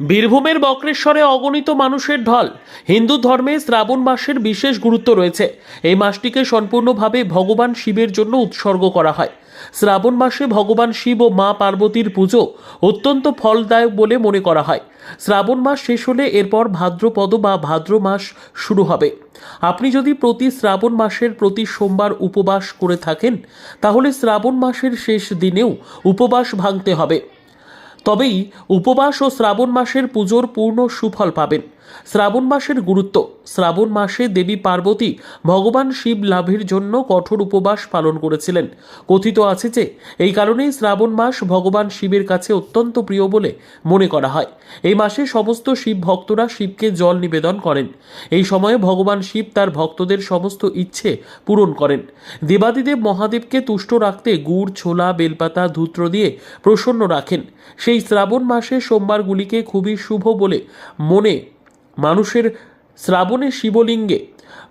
বীরভূমের বক্রেশ্বরে অগণিত মানুষের ঢল। হিন্দু ধর্মে শ্রাবণ মাসের বিশেষ গুরুত্ব রয়েছে। এই মাসটিকে সম্পূর্ণভাবে ভগবান শিবের জন্য উৎসর্গ করা হয়। শ্রাবণ মাসে ভগবান শিব ও মা পার্বতীর পুজো অত্যন্ত ফলদায়ক বলে মনে করা হয়। শ্রাবণ মাস শেষ হলে এরপর ভাদ্রপদ বা ভাদ্র মাস শুরু হবে। আপনি যদি প্রতি শ্রাবণ মাসের প্রতি সোমবার উপবাস করে থাকেন, তাহলে শ্রাবণ মাসের শেষ দিনেও উপবাস ভাঙতে হবে। তবেই উপবাস ও শ্রাবণ মাসের পুজোর পূর্ণ সুফল পাবেন। শ্রাবণ মাসের গুরুত্ব। শ্রাবণ মাসে দেবী পার্বতী ভগবান শিব লাভের জন্য কঠোর উপবাস পালন করেছিলেন। কথিত আছে যে, এই কারণেই শ্রাবণ মাস ভগবান শিবের কাছে অত্যন্ত প্রিয় বলে মনে করা হয়। এই মাসে সমস্ত শিব ভক্তরা শিবকে জল নিবেদন করেন। এই সময়ে ভগবান শিব তার ভক্তদের সমস্ত ইচ্ছে পূরণ করেন। দেবাদিদেব মহাদেবকে তুষ্ট রাখতে গুড়, ছোলা, বেলপাতা, ধূত্র দিয়ে প্রসন্ন রাখেন। সেই শ্রাবণ মাসে সোমবারগুলিকে খুবই শুভ বলে মনে মানুষের শ্রাবণে শিবলিঙ্গে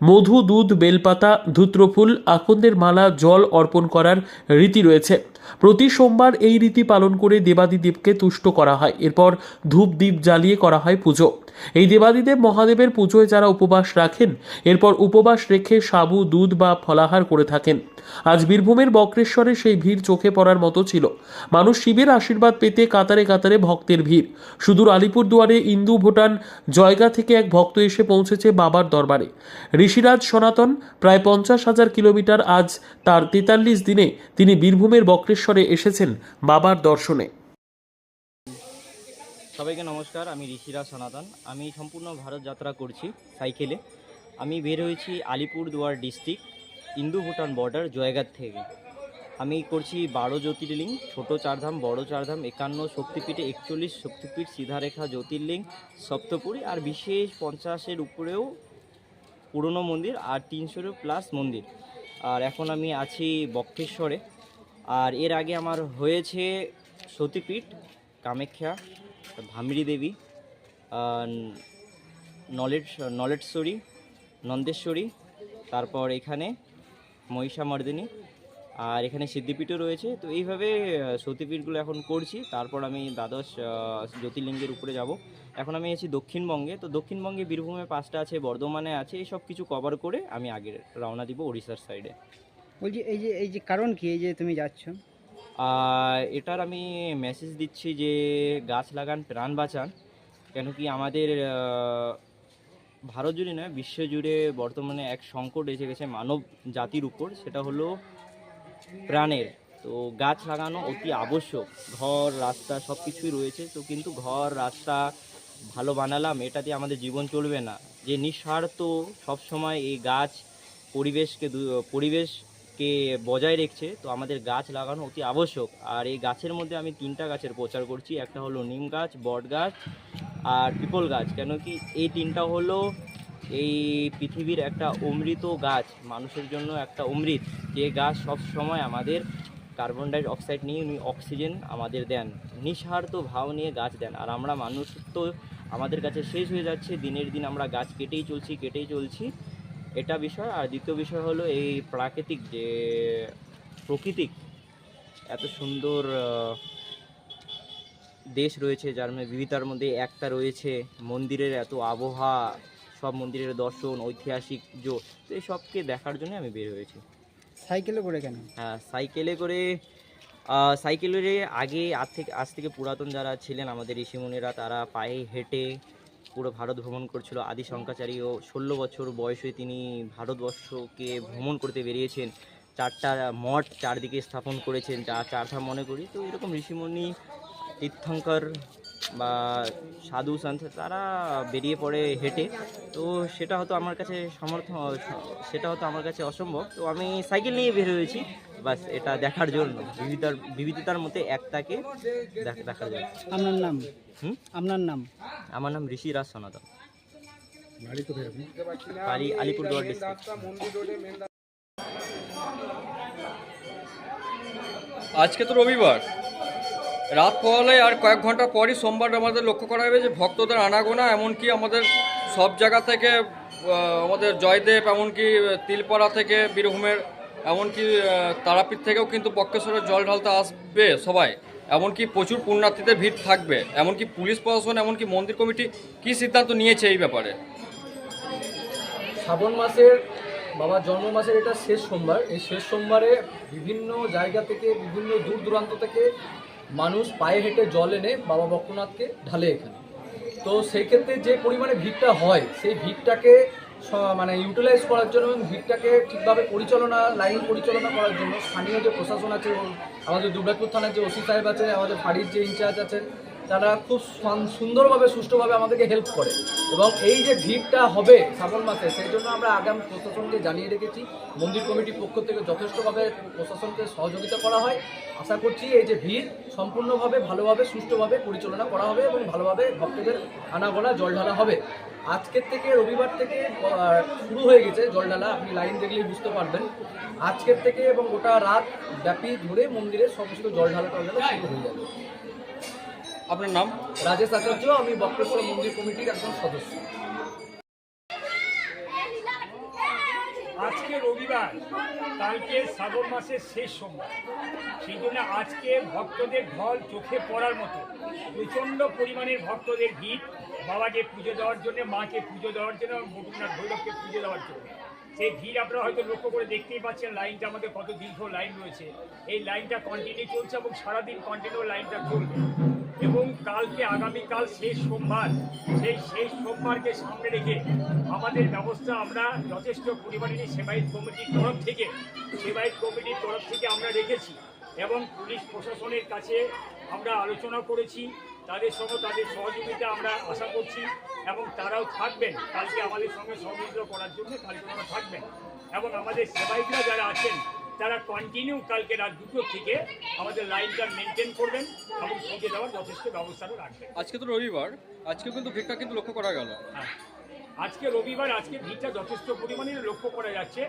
মধু দুধ বেলপাতা ধূত্রফুল আকন্দের মালা জল অর্পণ করার রীতি রয়েছে। প্রতি সোমবার এই রীতি পালন করে দেবাদিদেবকে তুষ্ট করা হয়। এরপর ধূপ দ্বীপ জ্বালিয়ে করা হয় পুজো। এই দেবাদিদেব মহাদেবের পুজোয় যারা উপবাস রাখেন, এরপর উপবাস রেখে সাবু, দুধ বা ফলাহার করে থাকেন। আজ বীরভূমের বক্রেশ্বরে সেই ভিড় চোখে পড়ার মতো ছিল। মানুষ শিবের আশীর্বাদ পেতে কাতারে কাতারে ভক্তের ভিড়। সুদূর আলিপুরদুয়ারে ইন্দু ভুটান জয়গা থেকে এক ভক্ত এসে পৌঁছেছে বাবার দরবারে। ঋষিরাজ সনাতন, প্রায় পঞ্চাশ হাজার কিলোমিটার আজ তার তেতাল্লিশ দিনে তিনি বীরভূমের বক্রেশ্বরে এসেছেন বাবার দর্শনে। সবাইকে নমস্কার, আমি ঋষিরা সনাতন। আমি সম্পূর্ণ ভারত যাত্রা করছি সাইকেলে। আমি বের হয়েছি Alipurduar district, Indo Bhutan border জয়গার থেকে। আমি করছি বারো জ্যোতির্লিঙ্গ ছোট চারধাম, বড় চারধাম, একান্ন শক্তিপীঠে, একচল্লিশ শক্তিপীঠ, সিধারেখা জ্যোতির্লিঙ্গ সপ্তপুরী আর বিশেষ পঞ্চাশের উপরেও পুরনো মন্দির আর তিনশোরও প্লাস মন্দির। আর এখন আমি আছি বক্রেশ্বরে। আর এর আগে আমার হয়েছে সতীপীঠ, কামাখ্যা ভামরি দেবী নলেট নলেজ নলেশ্বরী নন্দেশ্বরী, তারপর এখানে মহিষামর্দিনী, আর এখানে সিদ্ধিপীঠও রয়েছে। তো এইভাবে সতীপীঠগুলো এখন করছি। তারপর আমি দ্বাদশ জ্যোতির্লিঙ্গের উপরে যাব। এখন আমি আছি দক্ষিণবঙ্গে। তো দক্ষিণবঙ্গে বীরভূমে পাঁচটা আছে, বর্ধমানে আছে। এই সব কিছু কভার করে আমি আগে রওনা দিব উড়িষ্যার সাইডে বলছি, এই যে এই যে কারণ কি? এই যে তুমি যাচ্ছ। এটার আমি মেসেজ দিচ্ছি যে, গাছ লাগান, প্রাণ বাঁচান। কেন কি আমাদের ভারত জুড়ে নয়, বিশ্ব জুড়ে বর্তমানে এক সংকট এসে গেছে মানব জাতির উপর, সেটা হলো প্রাণের। তো গাছ লাগানো অতি আবশ্যক। ঘর, রাস্তা সব কিছুই রয়েছে। তো কিন্তু ঘর, রাস্তা ভালো বানালাম এটা দিয়ে আমাদের জীবন চলবে না। যে নিঃস্বার্থ সবসময় এই গাছ পরিবেশকে দু- পরিবেশকে বজায় রেখছে, তো আমাদের গাছ লাগানো অতি আবশ্যক। আর এই গাছের মধ্যে আমি তিনটা গাছের প্রচার করছি। একটা হলো নিম গাছ, বট গাছ আর পিপল গাছ। কেন কি এই তিনটা হলো এই পৃথিবীর একটা অমৃত গাছ। মানুষের জন্য একটা অমৃত। যে গাছ সব সময় আমাদের কার্বন ডাই অক্সাইড নিয়ে উনি অক্সিজেন আমাদের দেন। নিঃস্বার্থ ভাব নিয়ে গাছ দেন। আর আমরা মানুষ তো আমাদের কাছে শেষ হয়ে যাচ্ছে। দিনের দিন আমরা গাছ কেটেই চলছি কেটেই চলছি। এটা বিষয়। আর দ্বিতীয় বিষয় হলো এই প্রাকৃতিক যে প্রকৃতিক এত সুন্দর দেশ রয়েছে যার মধ্যে বিবিধতার মধ্যে একটা রয়েছে। মন্দিরের এত আবহাওয়া সব মন্দিরের দর্শন ঐতিহাসিক জো তো এই সবকে দেখার জন্য আমি বের হয়েছি। সাইকেলে করে কেন? হ্যাঁ সাইকেলে করে আহ, সাইকেলের আগে আজ থেকে আজ থেকে পুরাতন যারা ছিলেন আমাদের ঋষিমুনিরা তারা পায়ে হেঁটে পুরো ভারত ভ্রমণ করছিল। আদি শঙ্কাচারী ও ষোলো বছর বয়সে তিনি ভারতবর্ষকে ভ্রমণ করতে বেরিয়েছেন। চারটা মঠ চারদিকে স্থাপন করেছেন, যা চারধাম মনে করি। তো এরকম ঋষিমণি তীর্থঙ্কর বা সাধু সন্ত তারা বেরিয়ে পড়ে হেঁটে। তো সেটা হয়তো আমার কাছে সমর্থ সেটা হয়তো আমার কাছে অসম্ভব। তো আমি সাইকেল নিয়ে বের হয়েছি। বাস এটা দেখার জন্য। বিবিধতার বিবিধতার মধ্যে একটাকে দেখ- দেখার জন্য। আপনার নাম? হুম? আপনার নাম? আমার নাম ঋষি রাজ সনাতন। বাড়ি আলিপুরদুয়ার ডিস্ট্রিক্ট আজকে তো রবিবার। রাত পোহালে আর কয়েক ঘণ্টা পরই সোমবার আমাদের লক্ষ্য করা হবে যে ভক্তদের আনাগোনা, এমনকি আমাদের সব জায়গা থেকে আমাদের জয়দেব, এমনকি তিলপাড়া থেকে বীরভূমের, এমনকি তারাপীঠ থেকেও কিন্তু বক্রেশ্বরের জল ঢালতে আসবে সবাই। এমনকি প্রচুর পুণ্যার্থীদের ভিড় থাকবে। এমনকি পুলিশ প্রশাসন, এমনকি মন্দির কমিটি কি সিদ্ধান্ত নিয়েছে এই ব্যাপারে? শ্রাবণ মাসের বাবার জন্ম মাসের এটা শেষ সোমবার। এই শেষ সোমবারে বিভিন্ন জায়গা থেকে, বিভিন্ন দূর দূরান্ত থেকে মানুষ পায়ে হেঁটে জল এনে বাবা বক্রনাথকে ঢালে এখানে। তো সেই ক্ষেত্রে যে পরিমাণে ভিড়টা হয়, সেই ভিড়টাকে মানে ইউটিলাইজ করার জন্য এবং ভিড়টাকে ঠিকভাবে পরিচালনা লাইন পরিচালনা করার জন্য স্থানীয় যে প্রশাসন আছে আমাদের দুর্গাপুর থানার যে ওসি সাহেব আছে আমাদের ফাঁড়ির যে ইনচার্জ আছেন তারা খুব সুন্দরভাবে, সুষ্ঠুভাবে আমাদেরকে হেল্প করে। এবং এই যে ভিড়টা হবে শ্রাবণ মাসে, সেই জন্য আমরা আগাম প্রশাসনকে জানিয়ে রেখেছি। মন্দির কমিটির পক্ষ থেকে যথেষ্টভাবে প্রশাসনকে সহযোগিতা করা হয়। আশা করছি এই যে ভিড় সম্পূর্ণভাবে, ভালোভাবে, সুষ্ঠুভাবে পরিচালনা করা হবে এবং ভালোভাবে ভক্তদের আনাগোনা জল ঢালা হবে। আজকের থেকে রবিবার থেকে শুরু হয়ে গেছে জল ঢালা। আপনি লাইন দেখলেই বুঝতে পারবেন। আজকের থেকে এবং গোটা রাত ব্যাপী ধরে মন্দিরে সমস্ত জল ঢালা টল শুরু হয়ে যাবে। আপনার নাম? রাজেশ আচার্য আমি বক্রেশ্বর মন্দির কমিটির একজন সদস্য। আজকে রবিবার কালকে শ্রাবণ মাসের শেষ সোমবার। সেই জন্য আজকে ভক্তদের ঢল চোখে পড়ার মতো প্রচণ্ড পরিমাণের ভক্তদের ভিড় বাবাকে পুজো দেওয়ার জন্য মাকে পুজো দেওয়ার জন্য এবং বটুকনাথ ভৈরবকে পুজো দেওয়ার জন্য। সেই ভিড় আপনারা হয়তো লক্ষ্য করে দেখতেই পাচ্ছেন লাইনটা আমাদের কত দীর্ঘ লাইন রয়েছে। এই লাইনটা কন্টিনিউ চলছে এবং সারাদিন কন্টিনিউ লাইনটা চলবে। কালকে, আগামীকাল শেষ সোমবার। সেই শেষ সোমবারকে সামনে রেখে আমাদের ব্যবস্থা আমরা যথেষ্ট পরিমাণে সেবায়ত কমিটির তরফ থেকে, সেবায়ত কমিটির তরফ থেকে আমরা রেখেছি এবং পুলিশ প্রশাসনের কাছে আমরা আলোচনা করেছি। তাদের সঙ্গে তাদের সহযোগিতা আমরা আশা করছি এবং তারাও থাকবেন। কালকে আমাদের সঙ্গে সহযোগিতা করার জন্য কালকে ওনারা থাকবেন। এবং আমাদের সেবায়িকরা যারা আছেন তারা কন্টিনিউ কালকে রাত দুটো থেকে আমাদের লাইনটা মেনটেন করবেন এবং পৌঁছে দেওয়ার যথেষ্ট ব্যবস্থাটা রাখবেন আজকে তো রবিবার আজকে কিন্তু ভিড়টা কিন্তু লক্ষ্য করা গেল হ্যাঁ। আজকে রবিবার আজকে ভিড়টা যথেষ্ট পরিমাণে লক্ষ্য করা যাচ্ছে।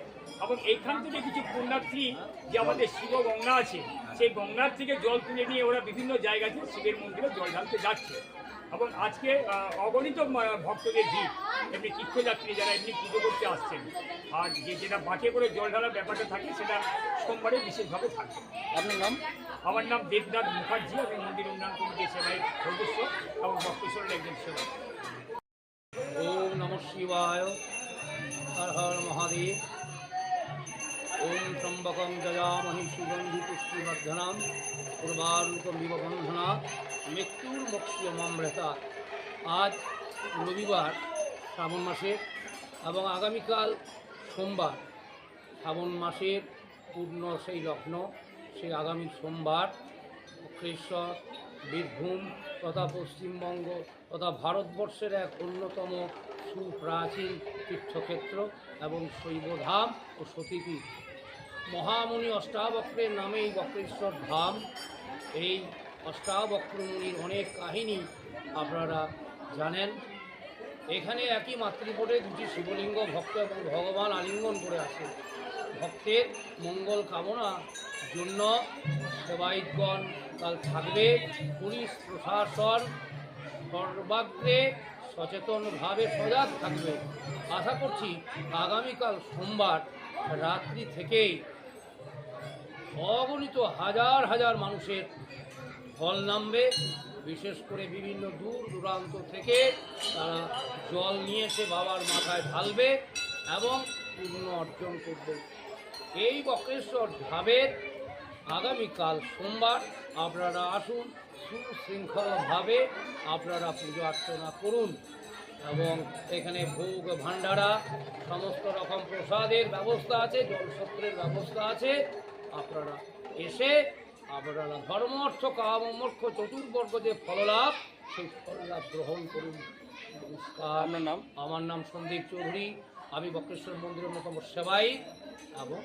এবং এইখান থেকে কিছু পুণ্যার্থী যে আমাদের শিব গঙ্গা আছে সেই গঙ্গার থেকে জল তুলে নিয়ে ওরা বিভিন্ন জায়গাতে শিবের মন্দিরে জল ঢালতে যাচ্ছে। এবং আজকে অগণিত ভক্তদের ভিড়। এমনি তীর্থযাত্রী যারা এমনি পুজো করতে আসছেন। আর যে যেটা বাঁকে করে জল ঢালার ব্যাপারটা থাকে সেটা সোমবারে বিশেষভাবে থাকে। আপনার নাম? আমার নাম দেবনাথ মুখার্জি। আমি মন্দির উন্নয়ন কমিটির সেবায় সদস্য এবং ভক্তেশ্বরের একজন নম শিবায় হর হর মহাদেব ওম ত্রম্বকং জয়ামহি সুগন্ধি পুষ্টিবর্ধনাম পূর্বারূপম বিববন্ধনা মৃত্যুর মোক্ষমৃতা আজ রবিবার শ্রাবণ মাসের এবং আগামীকাল সোমবার। শ্রাবণ মাসের পূর্ণ সেই লগ্ন, সেই আগামী সোমবার। অক্ষেশ্বর বীরভূম তথা পশ্চিমবঙ্গ তথা ভারতবর্ষের এক অন্যতম সুপ্রাচীন তীর্থক্ষেত্র এবং শৈবধাম ও সতীপীঠ। মহামুনি অষ্টাবক্রের নামেই বক্রেশ্বর ধাম। এই অষ্টাবক্রমুনির অনেক কাহিনী আপনারা জানেন। এখানে একই মাতৃপটে দুটি শিবলিঙ্গ ভক্ত এবং ভগবান আলিঙ্গন করে আছে। ভক্তের মঙ্গল কামনা জন্য সেবায়িতগণ কাল থাকবে। পুলিশ প্রশাসন সর্বাগ্রে সচেতনভাবে সজাগ থাকবে। আশা করছি আগামীকাল সোমবার রাত্রি থেকেই অগণিত হাজার হাজার মানুষের ফল নামবে। বিশেষ করে বিভিন্ন দূর দূরান্ত থেকে তারা জল নিয়ে এসে বাবার মাথায় ঢালবে এবং পূর্ণ অর্জন করবে। এই বক্রেশ্বর ধাবের আগামীকাল সোমবার আপনারা আসুন সুশৃঙ্খলভাবে আপনারা পুজো অর্চনা করুন এবং এখানে ভোগ ভাণ্ডারা সমস্ত রকম প্রসাদের ব্যবস্থা আছে জলসত্রের ব্যবস্থা আছে। আপনারা এসে আপনারা ধর্ম অর্থ কাম মোক্ষ চতুর্বর্গ যে ফললাভ সেই ফললাভ গ্রহণ করুন। নমস্কার। আপনার নাম? আমার নাম সন্দীপ চৌধুরী। আমি বক্রেশ্বর মন্দিরের মতো সেবাই এবং